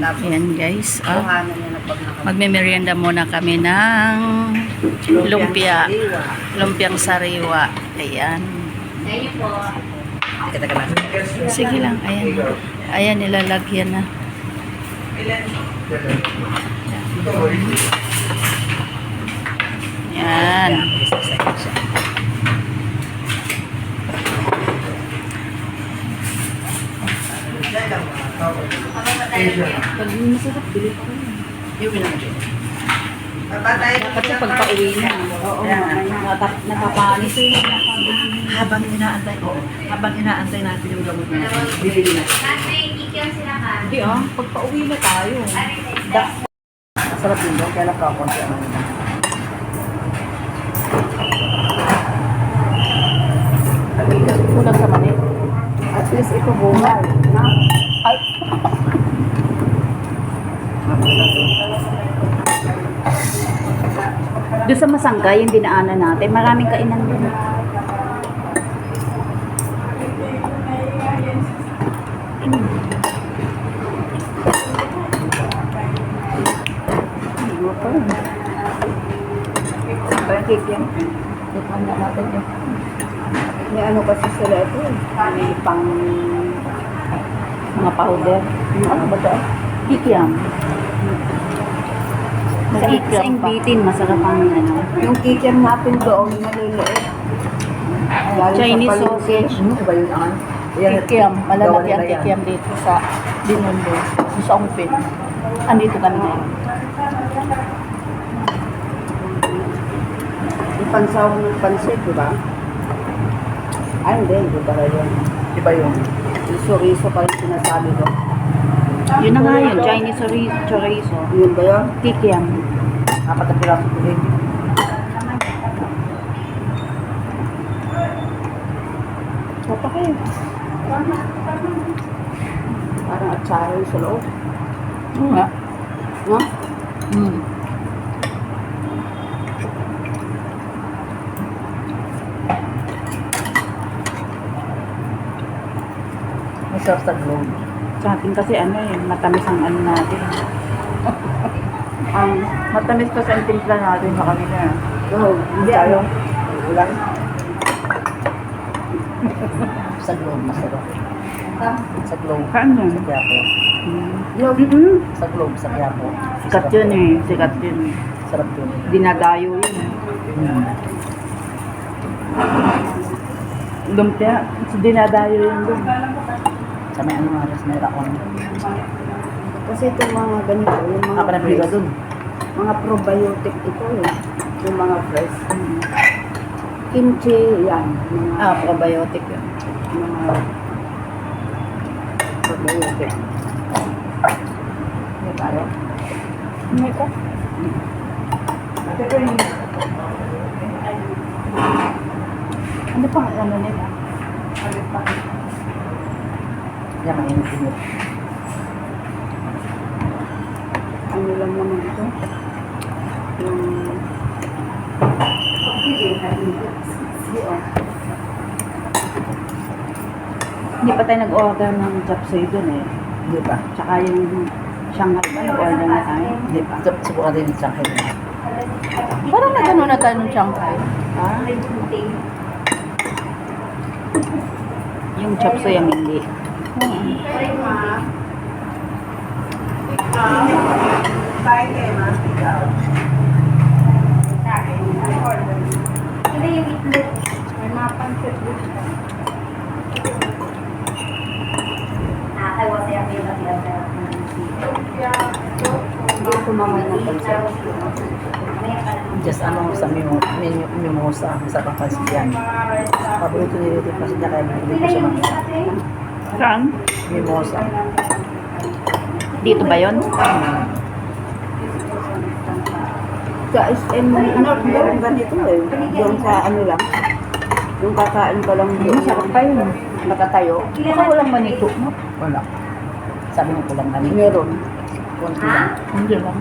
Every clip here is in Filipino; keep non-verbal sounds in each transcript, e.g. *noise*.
Ayan guys. Ah, magme-merienda muna kami ng lumpia. sariwa. Lumpiang sariwa. Ayan. Sige lang. Ayan. Ayan, nilalagyan na. Ayan. Isa-isa siya. Pag masarap, bili pa ko. Yung bilang dyan. Kasi pag pauwi na. Oo, nakapanis eh. Habang inaantay ko, habang inaantay natin yung gamot na bibili na. Hindi ah, pag pauwi na tayo. Masarap din doon, kaya lang kakunti ang ano. Kulang sa mani. At least ito bungal. Na? Ay, doon sa Masangga, yung dinaanan natin, maraming kainan doon. Parang cake yan. Tikman na natin yun. May ano kasi sila ito eh. May pang... Mga powder. Ano ba ito? Kikiam. Sa, sa pa. bitin, masarap ang ano. Yung kikiam natin doon, maliliit. Lalo sa Chinese palengke. sausage. Hmm, iba yun ang Yan, Kikiam. Malalaki gawa ang nila yan. kikiam dito sa Binondo. Sa Ongpin. Andito kami ngayon. Yung pansaw ng pansit, di ba? Ay, hindi. Hindi pala yun. Iba yun. Iso-iso pa rin sinasabi ko. Yun na nga yun, Chinese chorizo. chorizo. Yun ba yun? Kikiam. Apat na piraso din. Papa kayo. Parang atsara yung sa loob. Oo nga. No? Mm. Masarap sa globe. Sa atin kasi ano eh, matamis ang ano natin. Ang matamis kasi ang timpla natin sa kanila. Oo, hindi tayo. Ulan. *laughs* sa globe, masarap. Sa globe. Paano? Sa Quiapo. Mm. Globe. Mm-mm. Sa globe, sa Quiapo. Sikat yun eh, sikat yun eh. Sarap yun. Dinadayo yun eh. Hmm. Lumpia, dinadayo yun doon. Sa may ano nga, sa may rakon. Kasi itong mga ganito, yung mga Ah, fresh, dun. mga probiotic ito eh. Yung mga fresh. Kimchi, yan. Mga, Ah, probiotic yun. mga probiotic. May tayo. May ka? Ano pang ano nila? Yan, mainit-init. Ano lang naman ito? Yung... Hindi pa tayo nag-order ng chapsoy doon eh. Hindi pa. Tsaka yung Shanghai ba, nag-order na tayo? Hindi pa. Sub- Subukan din yung Shanghai. Parang nagano na tayo ng Shanghai. Ah, Yung chapsoy ang hindi. Hindi ko mamay ng pansin. Just ano sa mimo, mimo, mimosa. Sa pangpansin yan. Paborito nila yung pansin niya kaya hindi ko siya mamaya. Saan? Mimosa. Dito ba yun? Sa SM, ano, meron ganito eh. Doon sa ano lang. Yung kakain ka lang doon. Masarap pa yun. Nakatayo. Baka walang manito, no? Wala. Sabi mo ko lang namin. Meron. Kunti lang. Hindi lang.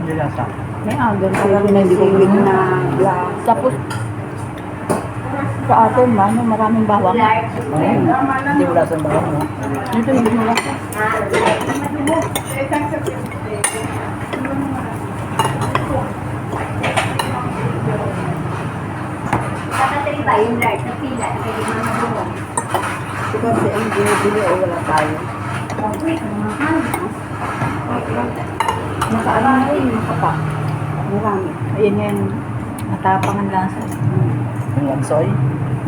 Hindi lang sa. May Parang yun na hindi ko na. Tapos, sa atin, man, yung maraming bawang. Ayun, hindi wala sa bawang. No? Dito hindi wala. Kakatari ba yung large na pila na pwede mga bungo? Kasi ang binibili o wala tayo. Okay, mahal. Nakaano na yun, nakapa. Marami. Ayan yan, matapang ang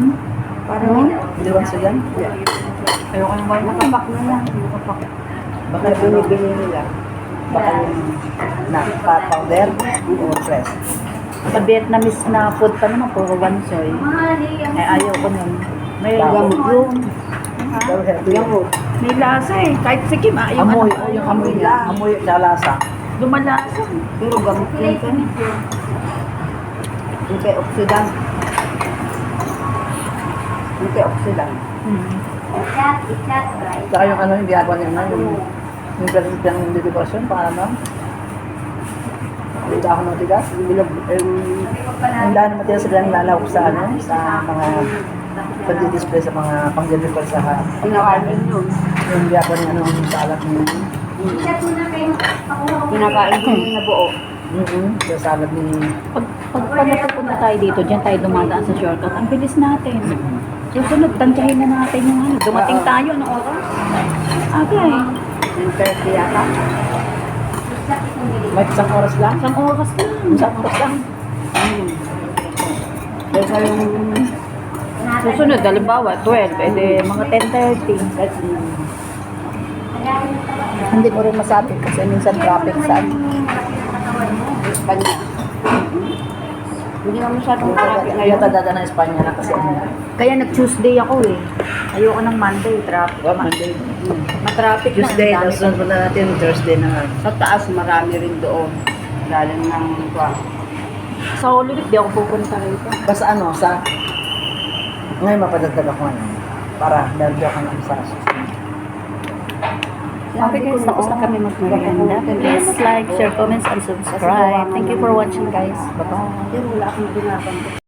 Hmm? Parang, wansoy yan? Ayoko nang wala. nakapak na lang. Nakapak. Baka binibili nila. Baka yung na powder o press. Sa Vietnamese na food pa naman, puro wansoy. Ay, ayaw ko nun. May Gamot yun. Gamot. May lasa eh. Kahit sikim, ayaw Amoy, ano. yung amoy niya. Amoy at lasa. Lumalasa. Pero gamot yun. Antioxidant. Antioxidant. Hmm. Saka yung ano yung ginagawa niya na, yung yung ganun yung dedikasyon, para ano? Yung dahon ng tigas. Yung bilog, yung Yung dahon ng matigas sila nilalawak sa ano, sa mga pag-display sa mga pang-deliver sa kinakain yun. yung ginagawa niya ano, yung salad niya. Kinakain ko yun na buo. Mm-hmm. Sa salad ni... Pag, pag, pag napupunta tayo dito, dyan tayo dumadaan sa shortcut, ang bilis natin. Susunod, tansyahin na natin yung ano. Dumating tayo, ano oras? Aga eh. Yung 30 yata. May isang oras lang. Isang oras lang. Isang oras lang. Hmm. Kaya yung Susunod, halimbawa, 12, edi mga 10.30. Hindi mo rin masabi kasi minsan traffic sa ano. Hindi naman masyadong traffic Ngayon ngayon. tadada ng Espanya na kasi ano. Kaya nag-Tuesday ako eh. Ayoko ng Monday, traffic. Well, Monday. Matraffic Tuesday, na. ang dami tapos na natin Thursday na nga. Sa taas, marami rin doon. Galing ng kwa. Sa Holy Week, di ako pupunta rito. Basta ano, sa... Ngayon mapadagdag ako ano. Para dahil di ako ng sa Okay guys, tapos na kami magmerienda. Please like, share, comments, and subscribe. Thank you for watching guys. Bye-bye.